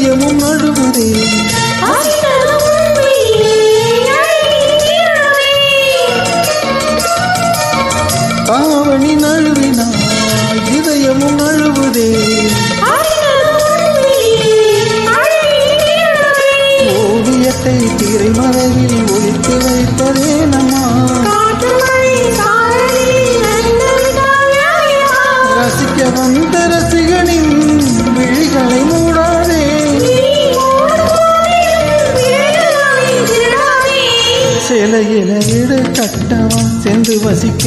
இதயமும் அழுவதே ஆவணி நழுவினாய் இதயமும் அழுவதே ஓவியத்தை திரைமறையில் ஒழித்து வைப்பதே நம்மா ரசிக்க வந்த ரசிகனின் சிலையில வீடு கட்டவா சென்று வசிக்க.